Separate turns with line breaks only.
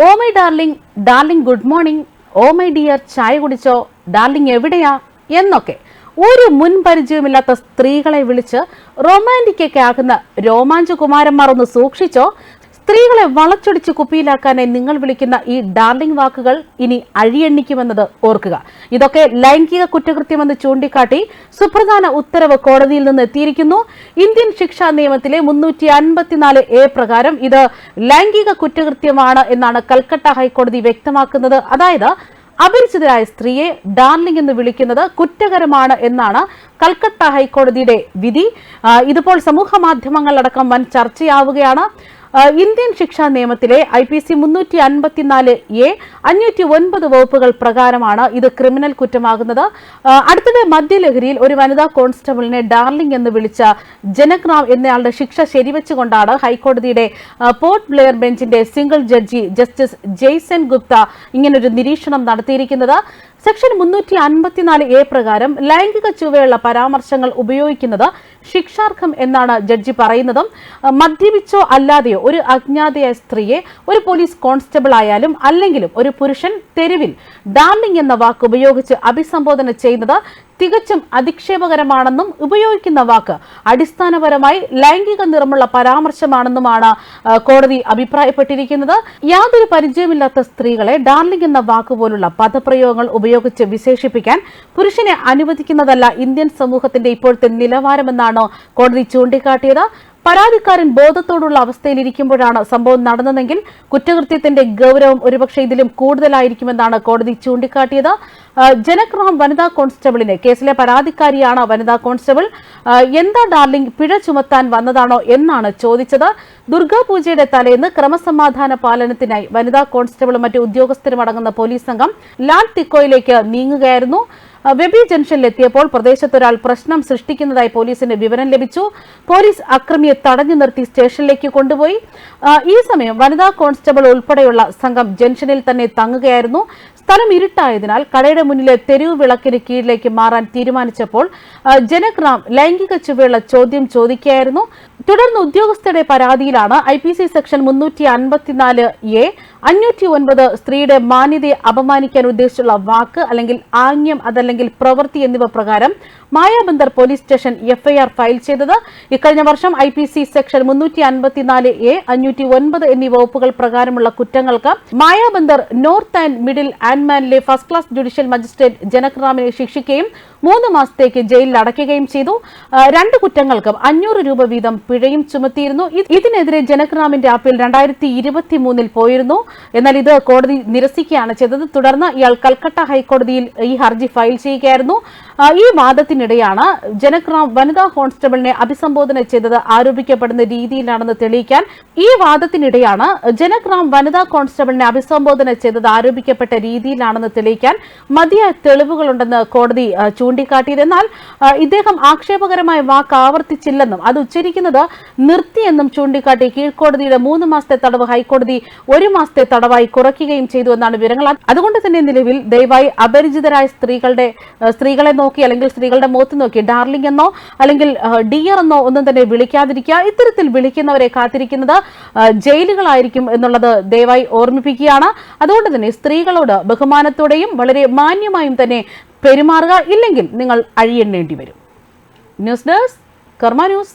Oh my darling darling good morning oh my dear ചായ കുടിച്ചോ darling എവിടെയാ എന്നൊക്കെ. ഒരു മുൻ പരിചയമില്ലാത്ത സ്ത്രീകളെ വിളിച്ച് റൊമാന്റിക്കൊക്കെ ആകുന്ന രോമാഞ്ചകുമാരന്മാർ ഒന്ന് സൂക്ഷിച്ചോ സ്ത്രീകളെ വളച്ചൊടിച്ച് കുപ്പിയിലാക്കാനായി നിങ്ങൾ വിളിക്കുന്ന ഈ ഡാർലിംഗ് വാക്കുകൾ ഇനി അഴിയെണ്ണിക്കുമെന്നത് ഓർക്കുക. ഇതൊക്കെ ലൈംഗിക കുറ്റകൃത്യമെന്ന് ചൂണ്ടിക്കാട്ടി സുപ്രധാന ഉത്തരവ് കോടതിയിൽ നിന്ന് എത്തിയിരിക്കുന്നു. ഇന്ത്യൻ ശിക്ഷാ നിയമത്തിലെ മുന്നൂറ്റി അൻപത്തിനാല് എ പ്രകാരം ഇത് ലൈംഗിക കുറ്റകൃത്യമാണ് എന്നാണ് കൽക്കട്ട ഹൈക്കോടതി വ്യക്തമാക്കുന്നത്. അതായത് അപരിചിതരായ സ്ത്രീയെ ഡാർലിംഗ് എന്ന് വിളിക്കുന്നത് കുറ്റകരമാണ് എന്നാണ് കൽക്കട്ട ഹൈക്കോടതിയുടെ വിധി. ഇതിപ്പോൾ സമൂഹ മാധ്യമങ്ങളടക്കം വൻ ചർച്ചയാവുകയാണ്. ഇന്ത്യൻ ശിക്ഷാ നിയമത്തിലെ ഐ പി സി മുന്നൂറ്റി അൻപത്തിനാല് എ അഞ്ഞൂറ്റി ഒൻപത് വകുപ്പുകൾ പ്രകാരമാണ് ഇത് ക്രിമിനൽ കുറ്റമാകുന്നത്. അടുത്തിടെ മദ്യലഹരിയിൽ ഒരു വനിതാ കോൺസ്റ്റബിളിനെ ഡാർലിംഗ് എന്ന് വിളിച്ച ജനക് എന്നയാളുടെ ശിക്ഷ ശരിവെച്ചുകൊണ്ടാണ് ഹൈക്കോടതിയുടെ പോർട്ട് ബ്ലെയർ ബെഞ്ചിന്റെ single judge justice Jaison Gupta ഇങ്ങനൊരു നിരീക്ഷണം നടത്തിയിരിക്കുന്നത്. സെക്ഷൻ മുന്നൂറ്റി അൻപത്തിനാല് എ പ്രകാരം ലൈംഗിക ചുവയുള്ള പരാമർശങ്ങൾ ഉപയോഗിക്കുന്നത് ശിക്ഷാർഹം എന്നാണ് ജഡ്ജി പറയുന്നതും. മദ്യപിച്ചോ അല്ലാതെയോ ഒരു അജ്ഞാതയായ സ്ത്രീയെ ഒരു പോലീസ് കോൺസ്റ്റബിൾ ആയാലും അല്ലെങ്കിലും ഒരു പുരുഷൻ തെരുവിൽ ഡാർലിംഗ് എന്ന വാക്ക് ഉപയോഗിച്ച് അഭിസംബോധന ചെയ്യുന്നത് തികച്ചും അധിക്ഷേപകരമാണെന്നും ഉപയോഗിക്കുന്ന വാക്ക് അടിസ്ഥാനപരമായി ലൈംഗിക നിറമുള്ള പരാമർശമാണെന്നുമാണ് കോടതി അഭിപ്രായപ്പെട്ടിരിക്കുന്നത്. യാതൊരു പരിചയമില്ലാത്ത സ്ത്രീകളെ ഡാർലിംഗ് എന്ന വാക്ക് പോലുള്ള പദപ്രയോഗങ്ങൾ ഉപയോഗിച്ച് വിശേഷിപ്പിക്കാൻ പുരുഷനെ അനുവദിക്കുന്നതല്ല ഇന്ത്യൻ സമൂഹത്തിന്റെ ഇപ്പോഴത്തെ നിലവാരമെന്നാണ് കോടതി ചൂണ്ടിക്കാട്ടിയത്. പരാതിക്കാരൻ ബോധത്തോടുള്ള അവസ്ഥയിലിരിക്കുമ്പോഴാണ് സംഭവം നടന്നതെങ്കിൽ കുറ്റകൃത്യത്തിന്റെ ഗൌരവം ഒരുപക്ഷെ ഇതിലും കൂടുതലായിരിക്കുമെന്നാണ് കോടതി ചൂണ്ടിക്കാട്ടിയത്. ജനക്രാം വനിതാ കോൺസ്റ്റബിളിനെ കേസിലെ പരാതിക്കാരിയാണ് വനിതാ കോൺസ്റ്റബിൾ. എന്താ ഡാർലിംഗ് പിഴ ചുമത്താൻ വന്നതാണോ എന്നാണ് ചോദിച്ചത്. ദുർഗാപൂജയുടെ തലേന്ന് ക്രമസമാധാന പാലനത്തിനായി വനിതാ കോൺസ്റ്റബിളും മറ്റ് ഉദ്യോഗസ്ഥരും അടങ്ങുന്ന പോലീസ് സംഘം ലാൽ തിക്കോയിലേക്ക് നീങ്ങുകയായിരുന്നു. വെബി ജംഗ്ഷനിലെത്തിയപ്പോൾ പ്രദേശത്ത് ഒരാൾ പ്രശ്നം സൃഷ്ടിക്കുന്നതായി പോലീസിന് വിവരം ലഭിച്ചു. പോലീസ് അക്രമിയെ തടഞ്ഞു നിർത്തി സ്റ്റേഷനിലേക്ക് കൊണ്ടുപോയി. ഈ സമയം വനിതാ കോൺസ്റ്റബിൾ ഉൾപ്പെടെയുള്ള സംഘം ജംഗ്ഷനിൽ തന്നെ തങ്ങുകയായിരുന്നു. സ്ഥലം ഇരുട്ടായതിനാൽ കടയുടെ മുന്നിലെ തെരുവ് വിളക്കിന് കീഴിലേക്ക് മാറാൻ തീരുമാനിച്ചപ്പോൾ ജനഗ്രാം ലൈംഗിക ചുവയുള്ള ചോദ്യം ചോദിക്കുകയായിരുന്നു. തുടർന്ന് ഉദ്യോഗസ്ഥരുടെ പരാതിയിലാണ് ഐ പി സി സെക്ഷൻ മുന്നൂറ്റി അൻപത്തിനാല് എ അഞ്ഞൂറ്റി ഒൻപത് സ്ത്രീയുടെ മാന്യതയെ അപമാനിക്കാൻ ഉദ്ദേശിച്ചുള്ള വാക്ക് അല്ലെങ്കിൽ ആംഗ്യം അതല്ലെങ്കിൽ പ്രവൃത്തി എന്നിവ പ്രകാരം Mayabunder police station FIR file ചെയ്തത്. ഇക്കഴിഞ്ഞ വർഷം ഐ പി സി സെക്ഷൻ മുന്നൂറ്റി അൻപത്തിനാല് എ അഞ്ഞൂറ്റി ഒൻപത് എന്നീ വകുപ്പുകൾ പ്രകാരമുള്ള കുറ്റങ്ങൾക്ക് Mayabunder north and middle ആൻഡ്മാനിലെ first class judicial magistrate Janak റാമിനെ ശിക്ഷിക്കുകയും മൂന്ന് മാസത്തേക്ക് ജയിലിൽ അടയ്ക്കുകയും ചെയ്തു. രണ്ട് കുറ്റങ്ങൾക്കും അഞ്ഞൂറ് രൂപ വീതം പിഴയും ചുമത്തിയിരുന്നു. ഇതിനെതിരെ ജനക്രാമിന്റെ അപ്പീൽ രണ്ടായിരത്തി ഇരുപത്തി മൂന്നിൽ പോയിരുന്നു. എന്നാൽ ഇത് കോടതി നിരസിക്കുകയാണ് ചെയ്തത്. തുടർന്ന് ഇയാൾ കൽക്കട്ട ഹൈക്കോടതിയിൽ ഈ ഹർജി ഫയൽ ചെയ്യുകയായിരുന്നു. ഈ വാദത്തിനിടെയാണ് ജനക്രാം വനിതാ കോൺസ്റ്റബിളിനെ അഭിസംബോധന ചെയ്തത് ആരോപിക്കപ്പെടുന്ന രീതിയിലാണെന്ന് തെളിയിക്കാൻ ഈ വാദത്തിനിടെയാണ് ജനക്രാം വനിതാ കോൺസ്റ്റബിളിനെ അഭിസംബോധന ചെയ്തത് ആരോപിക്കപ്പെട്ട രീതിയിലാണെന്ന് തെളിയിക്കാൻ മതിയായ തെളിവുകളുണ്ടെന്ന് കോടതി എന്നാൽ ഇദ്ദേഹം ആക്ഷേപകരമായ വാക്ക് ആവർത്തിച്ചില്ലെന്നും അത് ഉച്ചരിക്കുന്നത് നിർത്തിയെന്നും ചൂണ്ടിക്കാട്ടി കീഴ്ക്കോടതിയുടെ മൂന്ന് മാസത്തെ തടവ് ഹൈക്കോടതി ഒരു മാസത്തെ തടവായി കുറയ്ക്കുകയും ചെയ്തു എന്നാണ് വിവരങ്ങൾ. അതുകൊണ്ട് തന്നെ നിലവിൽ ദയവായി അപരിചിതരായ സ്ത്രീകളുടെ സ്ത്രീകളെ നോക്കി. അല്ലെങ്കിൽ സ്ത്രീകളുടെ മുഖത്ത് നോക്കി ഡാർലിംഗ് എന്നോ അല്ലെങ്കിൽ ഡിയർ എന്നോ ഒന്നും തന്നെ വിളിക്കാതിരിക്കുക. ഇത്തരത്തിൽ വിളിക്കുന്നവരെ കാത്തിരിക്കുന്നത് ജയിലുകളായിരിക്കും എന്നുള്ളത് ദയവായി ഓർമ്മിപ്പിക്കുകയാണ്. അതുകൊണ്ട് തന്നെ സ്ത്രീകളോട് ബഹുമാനത്തോടെയും വളരെ മാന്യമായും തന്നെ പെരുമാറുക ഇല്ലെങ്കിൽ നിങ്ങൾ അഴിയെണ്ണേണ്ടി വരും. News desk Karma news.